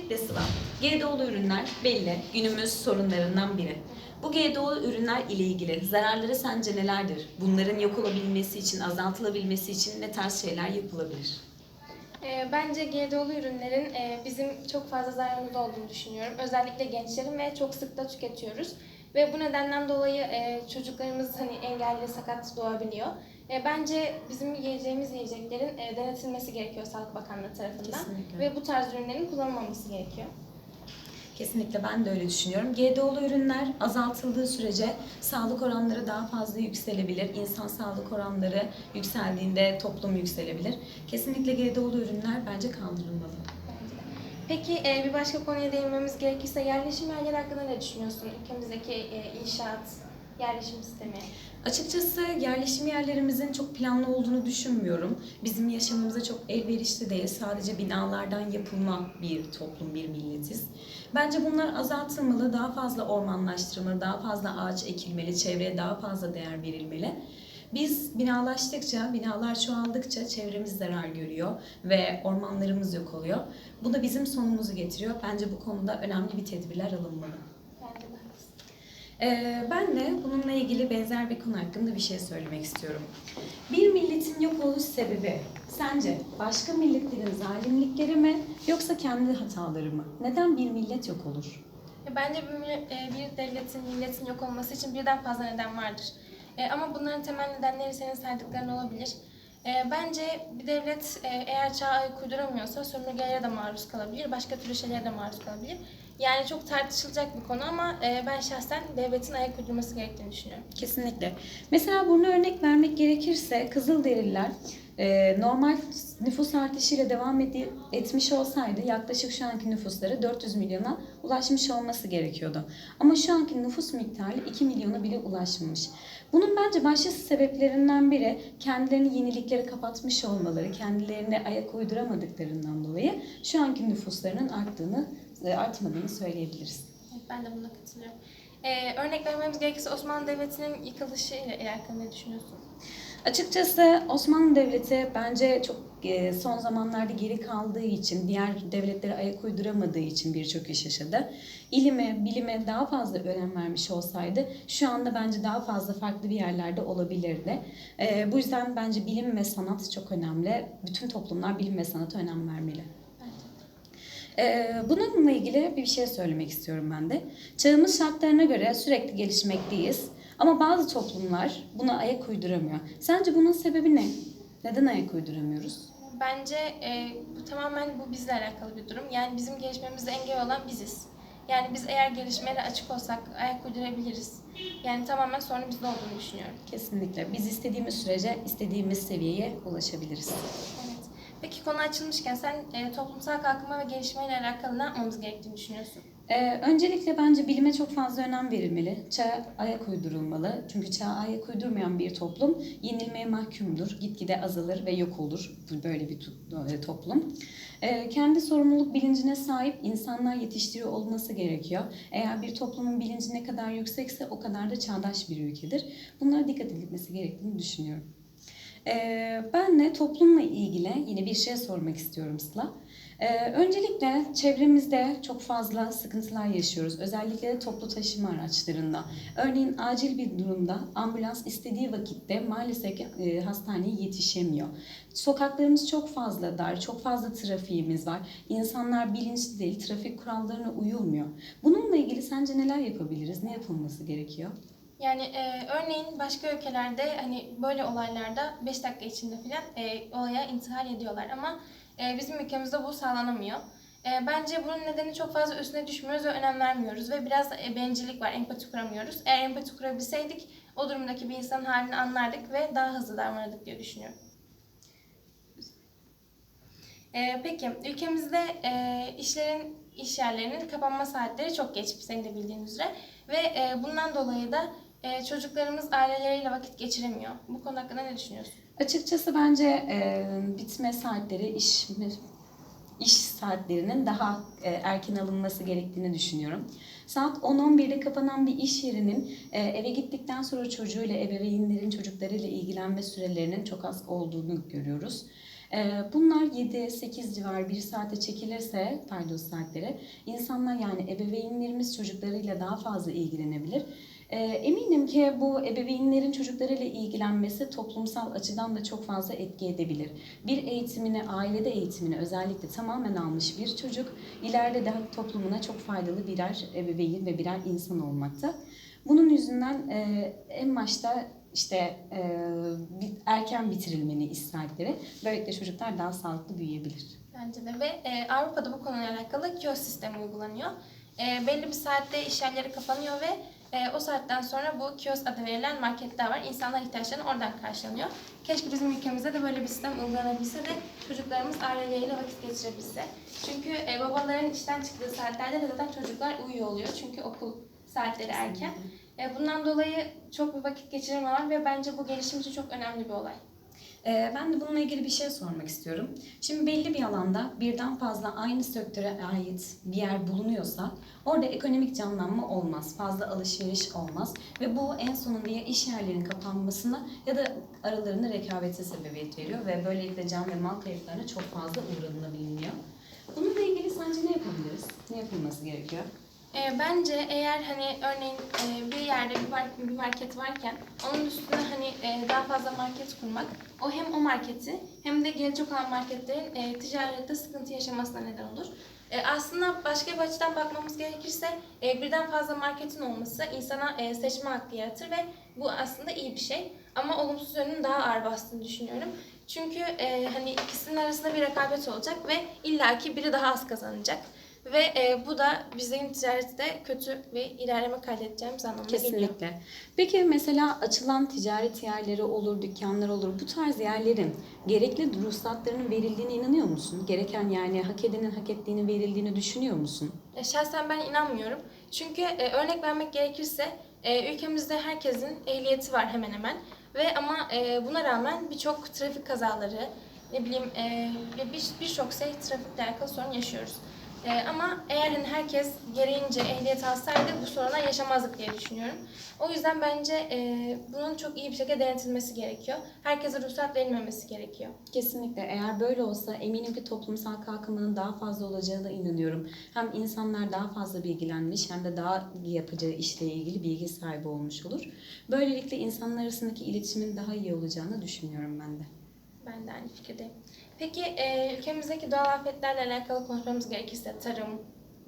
Sıla, GDO'lu ürünler belli, günümüz sorunlarından biri. Bu GDO'lu ürünler ile ilgili zararları sence nelerdir? Bunların yok olabilmesi için, azaltılabilmesi için ne tarz şeyler yapılabilir? E, Bence GDO'lu ürünlerin bizim çok fazla zararımız olduğunu düşünüyorum. Özellikle gençlerin ve çok sık da tüketiyoruz. Ve bu nedenden dolayı e, çocuklarımız hani engelli, sakat doğabiliyor. E, Bence bizim yiyeceğimiz yiyeceklerin e, denetilmesi gerekiyor Sağlık Bakanlığı tarafından. Kesinlikle. Ve bu tarz ürünlerin kullanılmaması gerekiyor. Kesinlikle ben de öyle düşünüyorum. GDO'lu ürünler azaltıldığı sürece sağlık oranları daha fazla yükselebilir. İnsan sağlık oranları yükseldiğinde toplum yükselebilir. Kesinlikle GDO'lu ürünler bence kaldırılmalı. Peki e, bir başka konuya değinmemiz gerekirse yerleşim yerleri hakkında ne düşünüyorsun? Ülkemizdeki e, inşaat, yerleşim sistemi. Açıkçası yerleşim yerlerimizin çok planlı olduğunu düşünmüyorum. Bizim yaşamımıza çok elverişli değil. Sadece binalardan yapılma bir toplum, bir milletiz. Bence bunlar azaltılmalı, daha fazla ormanlaştırılmalı, daha fazla ağaç ekilmeli, çevreye daha fazla değer verilmeli. Biz binalaştıkça, binalar çoğaldıkça çevremiz zarar görüyor ve ormanlarımız yok oluyor. Bu da bizim sonumuzu getiriyor. Bence bu konuda önemli bir tedbirler alınmalı. Bence de haklısın. Ee, ben de bununla ilgili benzer bir konu hakkında bir şey söylemek istiyorum. Bir milletin yok oluş sebebi sence başka milletlerin zalimlikleri mi yoksa kendi hataları mı? Neden bir millet yok olur? Bence bir, e, bir devletin, milletin yok olması için birden fazla neden vardır. E, Ama bunların temel nedenleri senin saydıkların olabilir. E, Bence bir devlet eğer ayak uyduramıyorsa sömürgelere de maruz kalabilir, başka türlü şeylere de maruz kalabilir. Yani çok tartışılacak bir konu ama e, ben şahsen devletin ayak uydurması gerektiğini düşünüyorum. Kesinlikle. Mesela bunu örnek vermek gerekirse Kızılderililer e, normal nüfus artışıyla devam etmiş olsaydı yaklaşık şu anki nüfusları 400 milyona ulaşmış olması gerekiyordu. Ama şu anki nüfus miktarı 2 milyona bile ulaşmamış. Bunun bence başlıca sebeplerinden biri kendilerini yeniliklere kapatmış olmaları, kendilerine ayak uyduramadıklarından dolayı şu anki nüfuslarının arttığını, artmadığını söyleyebiliriz. Evet, ben de buna katılıyorum. E, örnek vermemiz gerekirse Osmanlı Devleti'nin yıkılışı ile alakalı ne düşünüyorsun? Açıkçası Osmanlı Devleti bence çok e, son zamanlarda geri kaldığı için, diğer devletlere ayak uyduramadığı için birçok iş yaşadı. İlime, bilime daha fazla önem vermiş olsaydı şu anda bence daha fazla farklı bir yerlerde olabilirdi. E, Bu yüzden bence bilim ve sanat çok önemli. Bütün toplumlar bilim ve sanata önem vermeli. Ee, Bununla ilgili bir şey söylemek istiyorum ben de. Çağımız şartlarına göre sürekli gelişmekteyiz. Ama bazı toplumlar buna ayak uyduramıyor. Sence bunun sebebi ne? Neden ayak uyduramıyoruz? Bence e, bu tamamen bu bizle alakalı bir durum. Yani bizim gelişmemize engel olan biziz. Yani biz eğer gelişmelere açık olsak ayak uydurabiliriz. Yani tamamen sorunun bizde olduğunu düşünüyorum. Kesinlikle. Biz istediğimiz sürece istediğimiz seviyeye ulaşabiliriz. Evet. Peki konu açılmışken sen e, toplumsal kalkınma ve gelişmeyle alakalı ne yapmamız gerektiğini düşünüyorsun? Ee, öncelikle bence bilime çok fazla önem verilmeli. Çağa ayak uydurulmalı. Çünkü çağa ayak uydurmayan bir toplum yenilmeye mahkumdur. Gitgide azalır ve yok olur böyle bir e, toplum. Ee, kendi sorumluluk bilincine sahip insanlar yetiştiriyor olması gerekiyor. Eğer bir toplumun bilinci ne kadar yüksekse o kadar da çağdaş bir ülkedir. Bunlara dikkat edilmesi gerektiğini düşünüyorum. Ee, ben de toplumla ilgili yine bir şey sormak istiyorum Sıla. Ee, öncelikle çevremizde çok fazla sıkıntılar yaşıyoruz. Özellikle de toplu taşıma araçlarında. Örneğin acil bir durumda ambulans istediği vakitte maalesef ki, e, hastaneye yetişemiyor. Sokaklarımız çok fazla dar, çok fazla trafiğimiz var. İnsanlar bilinçli değil, trafik kurallarına uyulmuyor. Bununla ilgili sence neler yapabiliriz? Ne yapılması gerekiyor? Yani e, örneğin başka ülkelerde hani böyle olaylarda 5 dakika içinde falan e, olaya intihal ediyorlar ama e, bizim ülkemizde bu sağlanamıyor. E, bence bunun nedeni çok fazla üstüne düşmüyoruz ve önem vermiyoruz ve biraz e, bencillik var, empati kuramıyoruz. Eğer empati kurabilseydik o durumdaki bir insanın halini anlardık ve daha hızlı davranırdık diye düşünüyorum. E, peki ülkemizde e, işlerin, iş yerlerinin kapanma saatleri çok geç senin de bildiğin üzere ve e, bundan dolayı da e, çocuklarımız aileleriyle vakit geçiremiyor. Bu konu hakkında ne düşünüyorsun? Açıkçası bence e, bitme saatleri iş iş saatlerinin daha e, erken alınması gerektiğini düşünüyorum. Saat 10-11'de kapanan bir iş yerinin e, eve gittikten sonra çocuğuyla, ebeveynlerin çocuklarıyla ilgilenme sürelerinin çok az olduğunu görüyoruz. Ee, bunlar 7-8 civar bir saate çekilirse faydalı saatleri insanlar yani ebeveynlerimiz çocuklarıyla daha fazla ilgilenebilir. Ee, eminim ki bu ebeveynlerin çocuklarıyla ilgilenmesi toplumsal açıdan da çok fazla etki edebilir. Bir eğitimini, ailede eğitimini özellikle tamamen almış bir çocuk ileride de toplumuna çok faydalı birer ebeveyn ve birer insan olmakta. Bunun yüzünden e, en başta işte e, erken bitirilmeni isterleri. Böylelikle çocuklar daha sağlıklı büyüyebilir. Bence de ve e, Avrupa'da bu konuyla alakalı kiosk sistemi uygulanıyor. Belli bir saatte iş yerleri kapanıyor ve e, o saatten sonra bu kiosk adı verilen marketler var. İnsanlar ihtiyaçlarını oradan karşılanıyor. Keşke bizim ülkemizde de böyle bir sistem uygulanabilse de çocuklarımız aileleriyle vakit geçirebilse. Çünkü e, babaların işten çıktığı saatlerde de zaten çocuklar uyuyor oluyor. Çünkü okul saatleri erken. E, bundan dolayı çok bir vakit geçiremiyorlar ve bence bu gelişim için çok önemli bir olay. Ee, ben de bununla ilgili bir şey sormak istiyorum. Şimdi belli bir alanda birden fazla aynı sektöre ait bir yer bulunuyorsa orada ekonomik canlanma olmaz, fazla alışveriş olmaz ve bu en sonunda ya iş yerlerinin kapanmasına ya da aralarında rekabete sebebiyet veriyor ve böylelikle can ve mal kayıplarına çok fazla uğranılabiliyor. Bununla ilgili sence ne yapabiliriz? Ne yapılması gerekiyor? E, bence eğer hani örneğin e, bir yerde bir, mar- bir market varken onun üstüne hani e, daha fazla market kurmak o hem o marketi hem de gelecek olan marketlerin e, ticarette sıkıntı yaşamasına neden olur. E, aslında başka bir açıdan bakmamız gerekirse e, birden fazla marketin olması insana e, seçme hakkı yaratır ve bu aslında iyi bir şey. Ama olumsuz yönünün daha ağır bastığını düşünüyorum. Çünkü e, hani ikisinin arasında bir rekabet olacak ve illaki biri daha az kazanacak. Ve e, bu da bizim ticarette kötü ve ilerleme kaydedeceğimiz anlamına geliyor. Kesinlikle. Peki mesela açılan ticaret yerleri olur, dükkanlar olur. Bu tarz yerlerin gerekli ruhsatlarının verildiğine inanıyor musun? Gereken yani hak edenin hak ettiğini verildiğini düşünüyor musun? E, Şahsen ben inanmıyorum. Çünkü e, örnek vermek gerekirse e, ülkemizde herkesin ehliyeti var hemen hemen. Ve ama e, buna rağmen birçok trafik kazaları, ne bileyim e, ve bir- birçok şey trafikle alakalı sorun yaşıyoruz. E, ama eğer hani herkes gereğince ehliyet alsaydı bu sorunlar yaşamazdık diye düşünüyorum. O yüzden bence e, bunun çok iyi bir şekilde denetilmesi gerekiyor. Herkese ruhsat verilmemesi gerekiyor. Kesinlikle. Eğer böyle olsa eminim ki toplumsal kalkınmanın daha fazla olacağına inanıyorum. Hem insanlar daha fazla bilgilenmiş hem de daha yapacağı işle ilgili bilgi sahibi olmuş olur. Böylelikle insanlar arasındaki iletişimin daha iyi olacağını düşünüyorum ben de. Ben de aynı fikirdeyim. Peki e, ülkemizdeki doğal afetlerle alakalı konuşmamız gerekirse tarım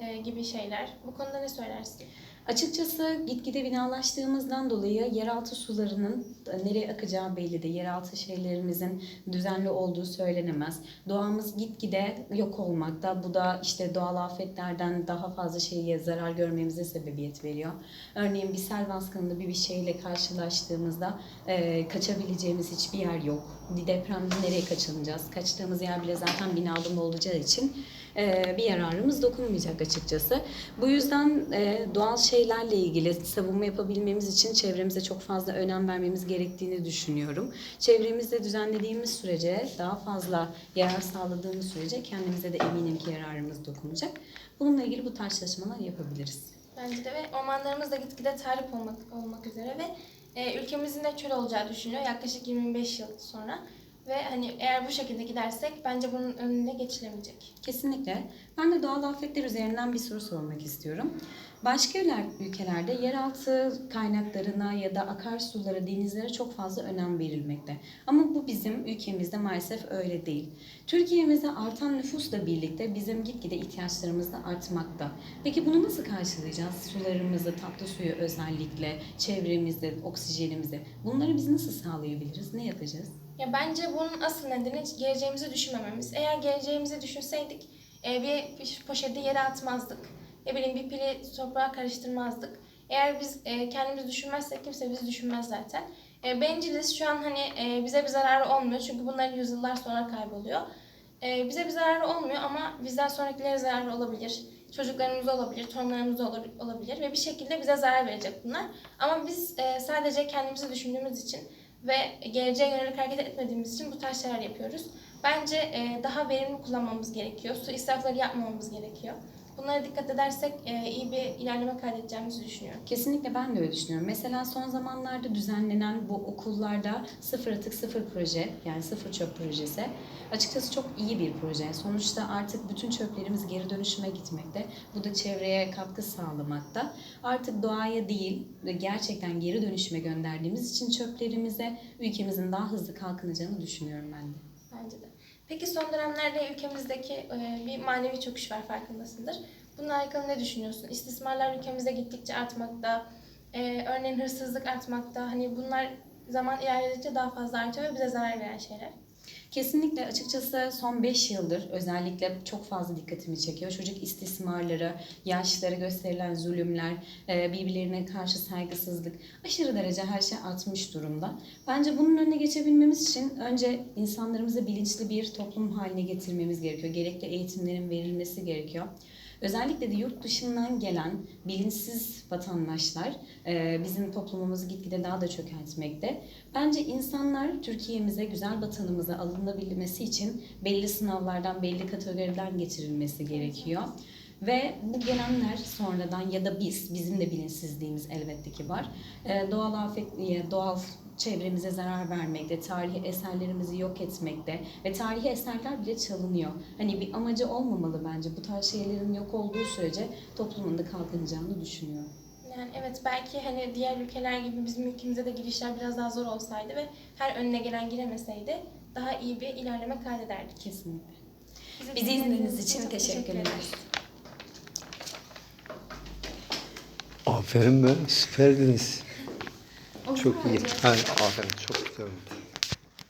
e, gibi şeyler. Bu konuda ne söylersin? Açıkçası gitgide binalaştığımızdan dolayı yeraltı sularının nereye akacağı belli de. Yeraltı şeylerimizin düzenli olduğu söylenemez. Doğamız gitgide yok olmakta. Bu da işte doğal afetlerden daha fazla şeye zarar görmemize sebebiyet veriyor. Örneğin bir sel baskınında bir bir şeyle karşılaştığımızda e, kaçabileceğimiz hiçbir yer yok. Bir depremde nereye kaçınacağız? Kaçtığımız yer bile zaten binalım olacağı için e, bir yararımız dokunmayacak açıkçası. Bu yüzden e, doğal şeylerle ilgili savunma yapabilmemiz için çevremize çok fazla önem vermemiz gerektiğini düşünüyorum. Çevremizde düzenlediğimiz sürece, daha fazla yarar sağladığımız sürece kendimize de eminim ki yararımız dokunacak. Bununla ilgili bu tarz çalışmalar yapabiliriz. Bence de ve ormanlarımız da gitgide tahrip olmak, olmak üzere ve e, ülkemizin de çöl olacağı düşünülüyor yaklaşık 25 yıl sonra. Ve hani eğer bu şekilde gidersek bence bunun önüne geçilemeyecek. Kesinlikle. Ben de doğal afetler üzerinden bir soru sormak istiyorum. Başka ülkeler- ülkelerde yeraltı kaynaklarına ya da akarsulara, denizlere çok fazla önem verilmekte. Ama bu bizim ülkemizde maalesef öyle değil. Türkiye'mizde artan nüfusla birlikte bizim gitgide ihtiyaçlarımız da artmakta. Peki bunu nasıl karşılayacağız? Sularımızı, tatlı suyu özellikle, çevremizde, oksijenimizi. Bunları biz nasıl sağlayabiliriz? Ne yapacağız? Ya bence bunun asıl nedeni geleceğimizi düşünmememiz. Eğer geleceğimizi düşünseydik e, bir poşeti yere atmazdık. Ne bileyim bir pili toprağa karıştırmazdık. Eğer biz e, kendimizi düşünmezsek kimse bizi düşünmez zaten. E, benciliz şu an hani e, bize bir zararı olmuyor çünkü bunların yüzyıllar sonra kayboluyor. E, bize bir zararı olmuyor ama bizden sonrakilere zararı olabilir. Çocuklarımıza olabilir, torunlarımıza olur, olabilir ve bir şekilde bize zarar verecek bunlar. Ama biz e, sadece kendimizi düşündüğümüz için ve geleceğe yönelik hareket etmediğimiz için bu tarz şeyler yapıyoruz. Bence e, daha verimli kullanmamız gerekiyor. Su israfları yapmamamız gerekiyor. Bunlara dikkat edersek e, iyi bir ilerleme kaydedeceğimizi düşünüyorum. Kesinlikle ben de öyle düşünüyorum. Mesela son zamanlarda düzenlenen bu okullarda sıfır atık sıfır proje yani sıfır çöp projesi açıkçası çok iyi bir proje. Sonuçta artık bütün çöplerimiz geri dönüşüme gitmekte. Bu da çevreye katkı sağlamakta. Artık doğaya değil ve gerçekten geri dönüşüme gönderdiğimiz için çöplerimize ülkemizin daha hızlı kalkınacağını düşünüyorum ben de. Bence de. Peki son dönemlerde ülkemizdeki e, bir manevi çöküş var farkındasındır. Bununla alakalı ne düşünüyorsun? İstismarlar ülkemizde gittikçe artmakta. E, örneğin hırsızlık artmakta. Hani bunlar zaman ilerledikçe daha fazla artıyor ve bize zarar veren şeyler. Kesinlikle açıkçası son 5 yıldır özellikle çok fazla dikkatimi çekiyor. Çocuk istismarları, yaşlara gösterilen zulümler, e, birbirlerine karşı saygısızlık aşırı derece her şey artmış durumda. Bence bunun önüne geçebilmemiz için önce insanlarımızı bilinçli bir toplum haline getirmemiz gerekiyor. Gerekli eğitimlerin verilmesi gerekiyor. Özellikle de yurt dışından gelen bilinçsiz vatandaşlar e, bizim toplumumuzu gitgide daha da çökertmekte. Bence insanlar Türkiye'mize, güzel vatanımıza alınabilmesi için belli sınavlardan, belli kategoriden geçirilmesi gerekiyor. Ve bu gelenler sonradan ya da biz, bizim de bilinçsizliğimiz elbette ki var. e, Doğal afet, e, doğal çevremize zarar vermekte, tarihi eserlerimizi yok etmekte ve tarihi eserler bile çalınıyor. Hani bir amacı olmamalı bence. Bu tarz şeylerin yok olduğu sürece toplumun da kalkınacağını düşünüyorum. Yani evet belki hani diğer ülkeler gibi bizim ülkemize de girişler biraz daha zor olsaydı ve her önüne gelen giremeseydi daha iyi bir ilerleme kaydederdik. Kesinlikle. Bizi Bizi izlediğiniz için çok teşekkür ederiz. Aferin be, süperdiniz. Çok iyi. hocam? Ha, aferin, çok güzel oldu.